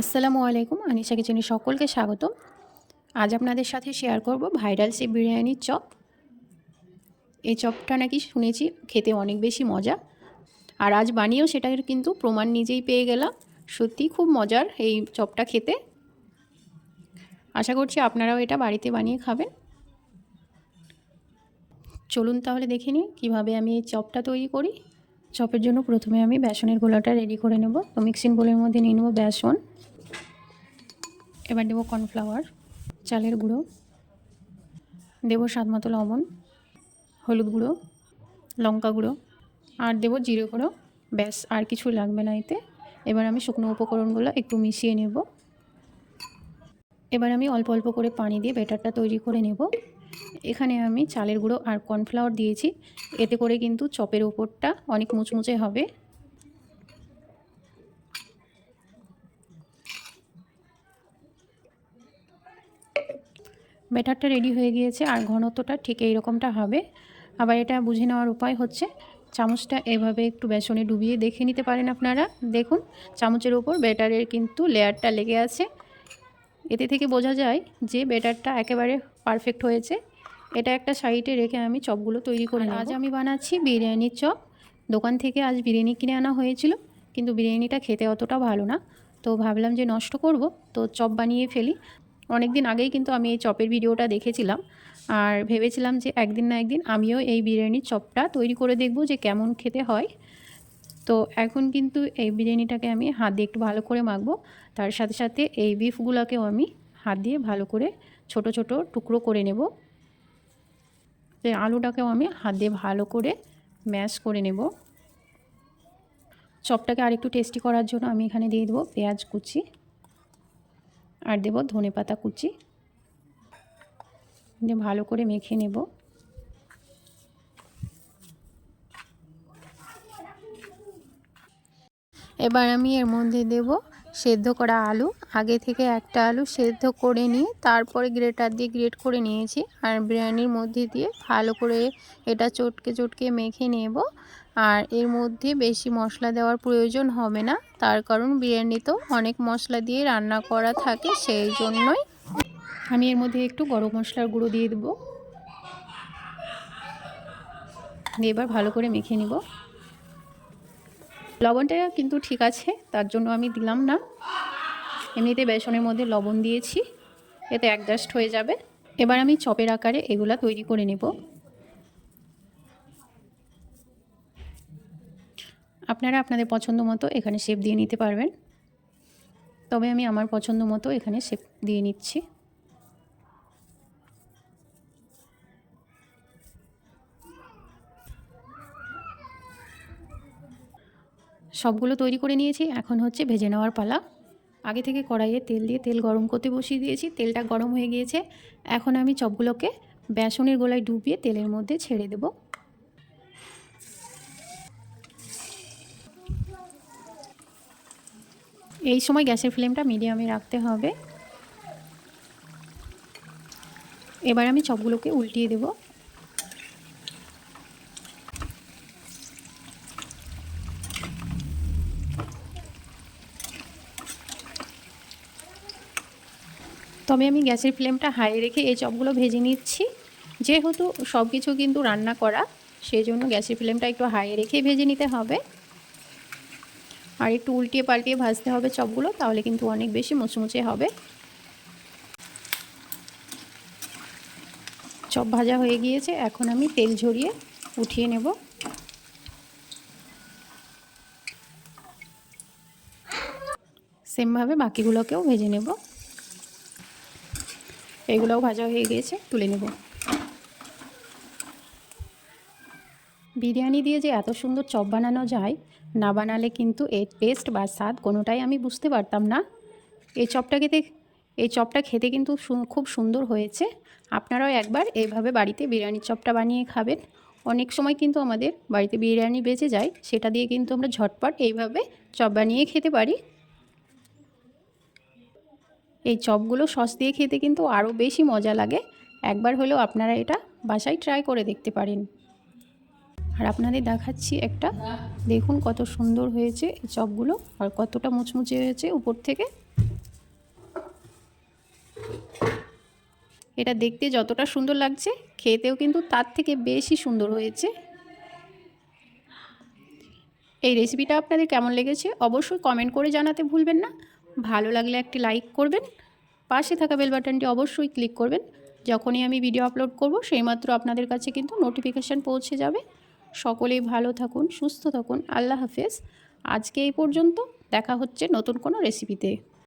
আসসালামু আলাইকুম, আনিশা কিচেনে সকলকে স্বাগত আজ আপনাদের সাথে শেয়ার করব ভাইরাল সে বিরিয়ানির চপ। এই চপটা নাকি শুনেছি খেতে অনেক বেশি মজা। আর আজ বানিয়েও সেটার কিন্তু প্রমাণ নিজেই পেয়ে গেলাম। সত্যি খুব মজার এই চপটা খেতে। আশা করছি আপনারাও এটা বাড়িতে বানিয়ে খাবেন। চলুন তাহলে দেখে নিই কীভাবে আমি এই চপটা তৈরি করি। চপের জন্য প্রথমে আমি বেসনের গোলাটা রেডি করে নেব। তো মিক্সিং বোলের মধ্যে নিয়ে নেব বেসন। এবার দেবো কর্নফ্লাওয়ার চালের গুঁড়ো। দেবো স্বাদ মতো লবণ, হলুদ গুঁড়ো, লঙ্কা গুঁড়ো। আর দেবো জিরে গুঁড়ো। ব্যাস, আর কিছু লাগবে না এতে। এবার আমি শুকনো উপকরণগুলো একটু মিশিয়ে নেব। এবার আমি অল্প অল্প করে পানি দিয়ে ব্যাটারটা তৈরি করে নেব। এখানে আমি চালের গুঁড়ো আর কর্নফ্লাওয়ার দিয়েছি। এতে করে কিন্তু চপের ওপরটা অনেক মুচমুচে হবে। ব্যাটারটা রেডি হয়ে গিয়েছে আর ঘনত্বটা ঠিক এই রকমটা হবে। আবার এটা বুঝে নেওয়ার উপায় হচ্ছে, চামচটা এভাবে একটু বেসনে ডুবিয়ে দেখে নিতে পারেন আপনারা। দেখুন, চামচের ওপর ব্যাটারের কিন্তু লেয়ারটা লেগে আছে। এতে থেকে বোঝা যায় যে ব্যাটারটা একেবারে পারফেক্ট হয়েছে। এটা একটা সাইডে রেখে আমি চপগুলো তৈরি করে আজ আমি বানাচ্ছি বিরিয়ানির চপ। দোকান থেকে আজ বিরিয়ানি কিনে আনা হয়েছিল কিন্তু বিরিয়ানিটা খেতে অতটা ভালো না। তো ভাবলাম যে নষ্ট করব তো চপ বানিয়ে ফেলি। অনেক দিন আগেই কিন্তু আমি এই চপের ভিডিওটা দেখেছিলাম আর ভেবেছিলাম যে একদিন না একদিন আমিও এই বিরিয়ানির চপটা তৈরি করে দেখব যে কেমন খেতে হয়। তো এখন কিন্তু এই বিরিয়ানিটাকে আমি হাত দিয়ে একটু ভালো করে মাখবো। তার সাথে সাথে এই বিফগুলোকেও আমি হাত দিয়ে ভালো করে ছোট ছোট টুকরো করে নেব। এই আলুটাকেও আমি হাত দিয়ে ভালো করে ম্যাশ করে নেব। চপটাকে আরেকটু টেস্টি করার জন্য আমি এখানে দিয়ে দেবো পেঁয়াজ কুচি আর দেবো ধনে পাতা কুচি। দিয়ে ভালো করে মেখে নেব। এবার আমি এর মধ্যে দেব সেদ্ধ করা আলু। আগে থেকে একটা আলু সেদ্ধ করে নিয়ে তারপরে গ্রেটার দিয়ে গ্রেট করে নিয়েছি আর বিরিয়ানির মধ্যে দিয়ে ভালো করে এটা চটকে চটকে মেখে নেব। আর এর মধ্যে বেশি মশলা দেওয়ার প্রয়োজন হবে না, তার কারণ বিরিয়ানি তো অনেক মশলা দিয়ে রান্না করা থাকে সেই জন্যই। আমি এর মধ্যে একটু গরম মশলার গুঁড়ো দিয়ে দেবো। দিয়ে এবার ভালো করে মেখে নিব। লবণটা কিন্তু ঠিক আছে, তার জন্য আমি দিলাম না। এমনিতে বেসনের মধ্যে লবণ দিয়েছি, এতে অ্যাডজাস্ট হয়ে যাবে। এবার আমি চপের আকারে এগুলা তৈরি করে নেব। আপনারা আপনাদের পছন্দ মতো এখানে শেপ দিয়ে নিতে পারবেন। তবে আমি আমার পছন্দ মতো এখানে শেপ দিয়ে নিচ্ছি। সবগুলো তৈরি করে নিয়েছি। এখন হচ্ছে ভেজে নেওয়ার পালা। আগে থেকে কড়াইয়ে তেল দিয়ে তেল গরম করতে বসিয়ে দিয়েছি। তেলটা গরম হয়ে গিয়েছে। এখন আমি চপগুলোকে বেসনের গোলায় ডুবিয়ে তেলের মধ্যে ছেড়ে দেব। এই সময় গ্যাসের ফ্লেমটা মিডিয়ামে রাখতে হবে। এবার আমি চপগুলোকে উল্টিয়ে দেবো। তবে আমি গ্যাসের ফ্লেমটা হাই রেখে এই চপগুলো ভেজে নিচ্ছি। যেহেতু সব কিছু কিন্তু রান্না করা সেই জন্য গ্যাসের ফ্লেমটা একটু হাই রেখে ভেজে নিতে হবে। আর একটু উল্টিয়ে পাল্টিয়ে ভাজতে হবে চপগুলো, তাহলে কিন্তু অনেক বেশি মুচমুচে হবে। চপ ভাজা হয়ে গিয়েছে, এখন আমি তেল ঝরিয়ে উঠিয়ে নেব। সেমভাবে বাকিগুলোকেও ভেজে নেব। এগুলোও ভাজা হয়ে গিয়েছে, তুলে নেব। বিরিয়ানি দিয়ে যে এত সুন্দর চপ বানানো যায়, না বানালে কিন্তু এর টেস্ট বা স্বাদ কোনোটাই আমি বুঝতে পারতাম না। এই চপটা খেতে, এই চপটা খেতে কিন্তু খুব সুন্দর হয়েছে। আপনারাও একবার এইভাবে বাড়িতে বিরিয়ানির চপটা বানিয়ে খাবেন। অনেক সময় কিন্তু আমাদের বাড়িতে বিরিয়ানি বেঁচে যায়, সেটা দিয়ে কিন্তু আমরা ঝটপট এইভাবে চপ বানিয়ে খেতে পারি। এই চপগুলো সস দিয়ে খেতে কিন্তু আরও বেশি মজা লাগে। একবার হলেও আপনারা এটা বাসায় ট্রাই করে দেখতে পারেন। আর আপনাদের দেখাচ্ছি একটা। দেখুন কত সুন্দর হয়েছে এই চপগুলো আর কতটা মুচমুচে হয়েছে উপর থেকে। এটা দেখতে যতটা সুন্দর লাগছে, খেতেও কিন্তু তার থেকে বেশি সুন্দর হয়েছে। এই রেসিপিটা আপনাদের কেমন লেগেছে অবশ্যই কমেন্ট করে জানাতে ভুলবেন না। ভালো লাগলে একটি লাইক করবেন। পাশে থাকা বেল বাটনটি অবশ্যই ক্লিক করবেন। যখনই আমি ভিডিও আপলোড করব সেই মাত্র আপনাদের কাছে কিন্তু নোটিফিকেশান পৌঁছে যাবে। সকলেই ভালো থাকুন, সুস্থ থাকুন। আল্লাহ হাফেজ। আজকে এই পর্যন্ত দেখা হচ্ছে নতুন কোনো রেসিপিতে।